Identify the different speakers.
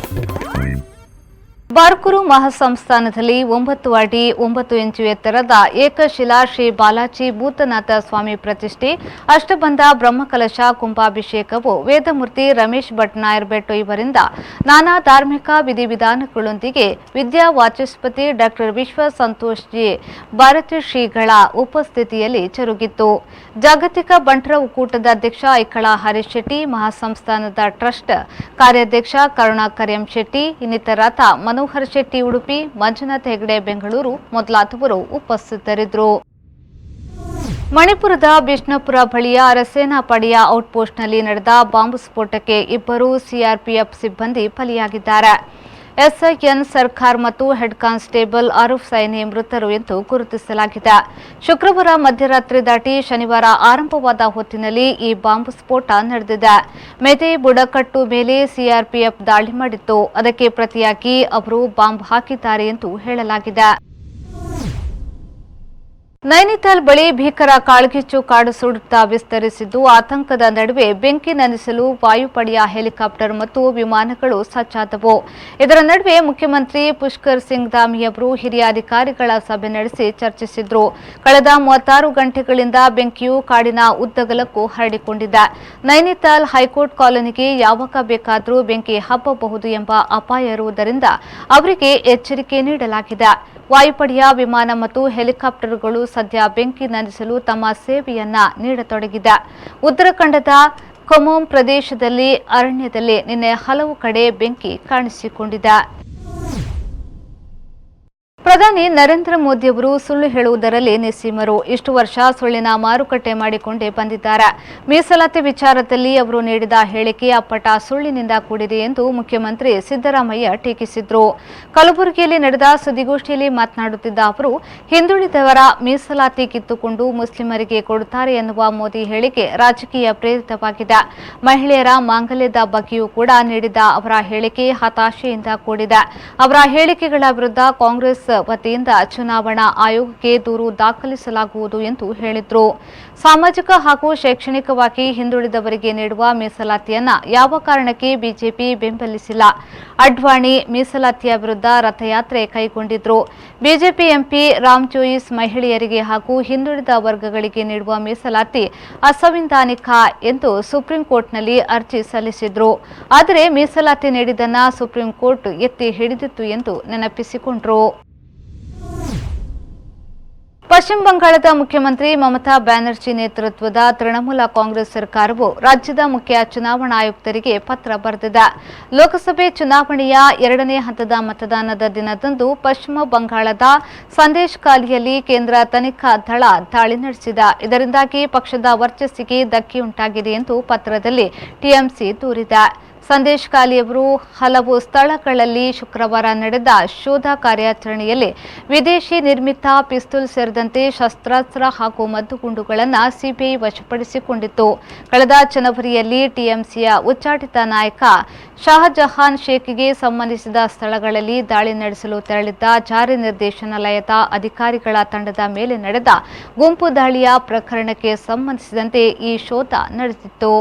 Speaker 1: thank you. Barkur ಮಹಾಸಂಸ್ಥಾನದಲ್ಲಿ ಒಂಬತ್ತು ಅಡಿ ಒಂಬತ್ತು ಇಂಚು ಎತ್ತರದ ಏಕಶಿಲಾ ಶ್ರೀ ಬಾಲಾಜಿ ಭೂತನಾಥ ಸ್ವಾಮಿ ಪ್ರತಿಷ್ಠೆ, ಅಷ್ಟಬಂಧ ಬ್ರಹ್ಮಕಲಶ ಕುಂಭಾಭಿಷೇಕವು ವೇದಮೂರ್ತಿ ರಮೇಶ್ ಭಟ್ ನಾಯರ್ ಬೆಟ್ಟು ಇವರಿಂದ ನಾನಾ ಧಾರ್ಮಿಕ ವಿಧಿವಿಧಾನಗಳೊಂದಿಗೆ ವಿದ್ಯಾ ವಾಚಸ್ಪತಿ ಡಾಕ್ಟರ್ ವಿಶ್ವ ಸಂತೋಷ್ ಜಿ ಭಾರತ ಶ್ರೀಗಳ ಉಪಸ್ಥಿತಿಯಲ್ಲಿ ಚರುಗಿತ್ತು. ಜಾಗತಿಕ ಬಂಟರ ಒಕ್ಕೂಟದ ಅಧ್ಯಕ್ಷ ಐಕಳ ಹರೀಶ್ ಶೆಟ್ಟಿ, ಮಹಾಸಂಸ್ಥಾನದ ಟ್ರಸ್ಟ್ ಕಾರ್ಯಾಧ್ಯಕ್ಷ ಕರುಣಾಕರ್ ಎಂ ಶೆಟ್ಟಿ ಇನ್ನಿತರಾದ ಮನೋಹರ್ ಶೆಟ್ಟಿ ಉಡುಪಿ, ಮಂಜುನಾಥ್ ಹೆಗಡೆ, ಬೆಂಗಳೂರು ಮೊದಲಾದವರು ಉಪಸ್ಥಿತರಿದ್ದರು. ಮಣಿಪುರದ ಬಿಷ್ಣುಪುರ ಬಳಿಯ ಅರಸೇನಾ ಪಡೆಯ ಔಟ್ಪೋಸ್ಟ್ನಲ್ಲಿ ನಡೆದ ಬಾಂಬ್ ಸ್ಫೋಟಕ್ಕೆ ಇಬ್ಬರು ಸಿಆರ್ಪಿಎಫ್ ಸಿಬ್ಬಂದಿ ಬಲಿಯಾಗಿದ್ದಾರೆ. ಎಸ್ಐಎನ್ ಸರ್ಕಾರ್ ಮತ್ತು ಹೆಡ್ ಕಾನ್ಸ್ಟೇಬಲ್ ಅರುಫ್ ಸೈನಿ ಮೃತರು ಎಂದು ಗುರುತಿಸಲಾಗಿದೆ. ಶುಕ್ರವಾರ ಮಧ್ಯರಾತ್ರಿ ದಾಟಿ ಶನಿವಾರ ಆರಂಭವಾದ ಹೊತ್ತಿನಲ್ಲಿ ಈ ಬಾಂಬ್ ಸ್ಫೋಟ ನಡೆದಿದೆ. ಮೆದೆ ಬುಡಕಟ್ಟು ಮೇಲೆ ಸಿಆರ್ಪಿಎಫ್ ದಾಳಿ ಮಾಡಿತ್ತು. ಅದಕ್ಕೆ ಪ್ರತಿಯಾಗಿ ಅವರು ಬಾಂಬ್ ಹಾಕಿದ್ದಾರೆ ಎಂದು ಹೇಳಲಾಗಿದೆ. ನೈನಿತಾಲ್ ಬಳಿ ಭೀಕರ ಕಾಳ್ಗಿಚ್ಚು ಕಾಡು ಸುಡುತ್ತಾ ವಿಸ್ತರಿಸಿದ್ದು, ಆತಂಕದ ನಡುವೆ ಬೆಂಕಿ ನಂದಿಸಲು ವಾಯುಪಡೆಯ ಹೆಲಿಕಾಪ್ಟರ್ ಮತ್ತು ವಿಮಾನಗಳು ಸಜ್ಜಾದವು ಇದರ ನಡುವೆ ಮುಖ್ಯಮಂತ್ರಿ ಪುಷ್ಕರ್ ಸಿಂಗ್ ಧಾಮಿ ಅವರು ಹಿರಿಯ ಅಧಿಕಾರಿಗಳ ಸಭೆ ನಡೆಸಿ ಚರ್ಚಿಸಿದ್ರು. ಕಳೆದ ಮೂವತ್ತಾರು ಗಂಟೆಗಳಿಂದ ಬೆಂಕಿಯು ಕಾಡಿನ ಉದ್ದಗಲಕ್ಕೂ ಹರಡಿಕೊಂಡಿದೆ. ನೈನಿತಾಲ್ ಹೈಕೋರ್ಟ್ ಕಾಲೋನಿಗೆ ಯಾವಾಗ ಬೇಕಾದರೂ ಬೆಂಕಿ ಹಬ್ಬಬಹುದು ಎಂಬ ಅಪಾಯ ಇರುವುದರಿಂದ ಅವರಿಗೆ ಎಚ್ಚರಿಕೆ ನೀಡಲಾಗಿದೆ. ವಾಯುಪಡೆಯ ವಿಮಾನ ಮತ್ತು ಹೆಲಿಕಾಪ್ಟರ್ಗಳು ಸದ್ಯ ಬೆಂಕಿ ನಂದಿಸಲು ತಮ್ಮ ಸೇವೆಯನ್ನ ನೀಡತೊಡಗಿದೆ ಉತ್ತರಾಖಂಡದ ಕೊಮೋಮ್ ಪ್ರದೇಶದಲ್ಲಿ ಅರಣ್ಯದಲ್ಲಿ ನಿನ್ನೆ ಹಲವು ಕಡೆ ಬೆಂಕಿ ಕಾಣಿಸಿಕೊಂಡಿದೆ. ಪ್ರಧಾನಿ ನರೇಂದ್ರ ಮೋದಿಯವರು ಸುಳ್ಳು ಹೇಳುವುದರಲ್ಲಿ ನಿಸ್ಸೀಮರು ಇಷ್ಟು ವರ್ಷ ಸುಳ್ಳಿನ ಮಾರುಕಟ್ಟೆ ಮಾಡಿಕೊಂಡೇ ಬಂದಿದ್ದಾರೆ. ಮೀಸಲಾತಿ ವಿಚಾರದಲ್ಲಿ ಅವರು ನೀಡಿದ ಹೇಳಿಕೆ ಅಪ್ಪಟ ಸುಳ್ಳಿನಿಂದ ಕೂಡಿದೆ ಎಂದು ಮುಖ್ಯಮಂತ್ರಿ ಸಿದ್ದರಾಮಯ್ಯ ಟೀಕಿಸಿದ್ರು. ಕಲಬುರಗಿಯಲ್ಲಿ ನಡೆದ ಸುದ್ದಿಗೋಷ್ಠಿಯಲ್ಲಿ ಮಾತನಾಡುತ್ತಿದ್ದ ಅವರು, ಹಿಂದುಳಿದವರ ಮೀಸಲಾತಿ ಕಿತ್ತುಕೊಂಡು ಮುಸ್ಲಿಮರಿಗೆ ಕೊಡುತ್ತಾರೆ ಎನ್ನುವ ಮೋದಿ ಹೇಳಿಕೆ ರಾಜಕೀಯ ಪ್ರೇರಿತವಾಗಿದೆ. ಮಹಿಳೆಯರ ಮಾಂಗಲ್ಯದ ಬಗ್ಗೆಯೂ ಕೂಡ ನೀಡಿದ ಅವರ ಹೇಳಿಕೆ ಹತಾಶೆಯಿಂದ ಕೂಡಿದೆ. ಅವರ ಹೇಳಿಕೆಗಳ ವಿರುದ್ಧ ಕಾಂಗ್ರೆಸ್ ವತಿಯಿಂದ ಚುನಾವಣಾ ಆಯೋಗಕ್ಕೆ ದೂರು ದಾಖಲಿಸಲಾಗುವುದು ಎಂದು ಹೇಳಿದರು. ಸಾಮಾಜಿಕ ಹಾಗೂ ಶೈಕ್ಷಣಿಕವಾಗಿ ಹಿಂದುಳಿದವರಿಗೆ ನೀಡುವ ಮೀಸಲಾತಿಯನ್ನ ಯಾವ ಕಾರಣಕ್ಕೆ ಬಿಜೆಪಿ ಬೆಂಬಲಿಸಿಲ್ಲ? ಅಡ್ವಾಣಿ ಮೀಸಲಾತಿಯ ವಿರುದ್ಧ ರಥಯಾತ್ರೆ ಕೈಗೊಂಡಿದ್ರು. ಬಿಜೆಪಿ ಎಂಪಿ ರಾಮ್ ಜೋಯಿಸ್ ಮಹಿಳೆಯರಿಗೆ ಹಾಗೂ ಹಿಂದುಳಿದ ವರ್ಗಗಳಿಗೆ ನೀಡುವ ಮೀಸಲಾತಿ ಅಸಂವಿಧಾನಿಕ ಎಂದು ಸುಪ್ರೀಂ ಕೋರ್ಟ್ನಲ್ಲಿ ಅರ್ಜಿ ಸಲ್ಲಿಸಿದ್ರು. ಆದರೆ ಮೀಸಲಾತಿ ನೀಡಿದ್ದನ್ನ ಸುಪ್ರೀಂ ಕೋರ್ಟ್ ಎತ್ತಿ ಹಿಡಿದಿತ್ತು ಎಂದು ನೆನಪಿಸಿಕೊಂಡ್ರು. ಪಶ್ಚಿಮ ಬಂಗಾಳದ ಮುಖ್ಯಮಂತ್ರಿ ಮಮತಾ ಬ್ಯಾನರ್ಜಿ ನೇತೃತ್ವದ ತೃಣಮೂಲ ಕಾಂಗ್ರೆಸ್ ಸರ್ಕಾರವು ರಾಜ್ಯದ ಮುಖ್ಯ ಚುನಾವಣಾ ಆಯುಕ್ತರಿಗೆ ಪತ್ರ ಬರೆದಿದೆ. ಲೋಕಸಭೆ ಚುನಾವಣೆಯ ಎರಡನೇ ಹಂತದ ಮತದಾನದ ದಿನದಂದು ಪಶ್ಚಿಮ ಬಂಗಾಳದ ಸಂದೇಶ್ ಖಾಲಿಯಲ್ಲಿ ಕೇಂದ್ರ ತನಿಖಾ ದಳ ದಾಳಿ ನಡೆಸಿದೆ. ಇದರಿಂದಾಗಿ ಪಕ್ಷದ ವರ್ಚಸ್ಸಿಗೆ ಧಕ್ಕೆಯುಂಟಾಗಿದೆ ಎಂದು ಪತ್ರದಲ್ಲಿ ಟಿಎಂಸಿ ದೂರಿದೆ. ಸಂದೇಶ್ ಕಾಲಿಯವರು ಹಲವು ಸ್ಥಳಗಳಲ್ಲಿ ಶುಕ್ರವಾರ ನಡೆದ ಶೋಧ ಕಾರ್ಯಾಚರಣೆಯಲ್ಲಿ ವಿದೇಶಿ ನಿರ್ಮಿತ ಪಿಸ್ತೂಲ್ ಸೇರಿದಂತೆ ಶಸ್ತ್ರಾಸ್ತ್ರ ಹಾಗೂ ಮದ್ದುಗುಂಡುಗಳನ್ನು ಸಿಬಿಐ ವಶಪಡಿಸಿಕೊಂಡಿತ್ತು. ಕಳೆದ ಜನವರಿಯಲ್ಲಿ ಟಿಎಂಸಿಯ ಉಚ್ಚಾಟಿತ ನಾಯಕ ಶಾಹಜಹಾನ್ ಶೇಖ್ಗೆ ಸಂಬಂಧಿಸಿದ ಸ್ಥಳಗಳಲ್ಲಿ ದಾಳಿ ನಡೆಸಲು ತೆರಳಿದ್ದ ಜಾರಿ ನಿರ್ದೇಶನಾಲಯದ ಅಧಿಕಾರಿಗಳ ತಂಡದ ಮೇಲೆ ನಡೆದ ಗುಂಪು ದಾಳಿಯ ಪ್ರಕರಣಕ್ಕೆ ಸಂಬಂಧಿಸಿದಂತೆ ಈ ಶೋಧ ನಡೆದಿತ್ತು.